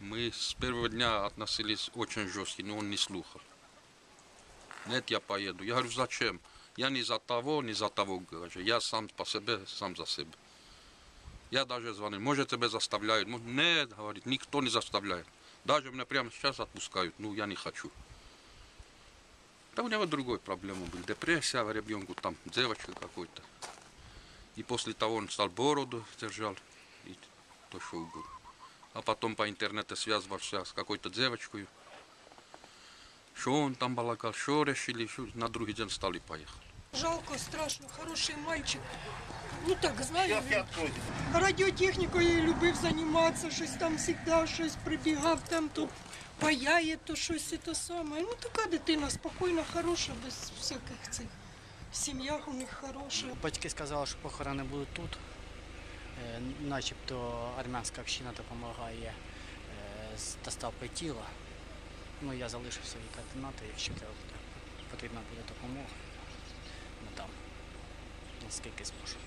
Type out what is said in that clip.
Мы с первого дня относились очень жестко, но он не слухал. Нет, я поеду. Я говорю, зачем? Я не за того, не за того, говорю. Я сам по себе, сам за себя. Я даже звонил, может тебя заставляют? Нет, говорит, никто не заставляет. Даже меня прямо сейчас отпускают, ну я не хочу. Да у него другой проблема была. Депрессия в ребенку, там девочка какой-то. И после того он стал бороду держал. И то, что угодно. А потом по интернету связывался с какой-то девочкой. Что он там балакал, что решили, что на другий день стали поехали. Жалко, страшно, хороший мальчик. Ну так, знаю, він радіотехнікою любив займатися, щось там завжди щось прибігав, там то паяє, то щось і те саме. Ну така дитина спокійна, хороша, без всяких цих. Сім'я у них хороша. Батьки сказали, що похорони будуть тут. Е, Начебто армянська община допомагає е, з доставкою тіла. Ну, я залишив свої координати, якщо треба потрібна буде допомога. Ми там наскільки зможемо.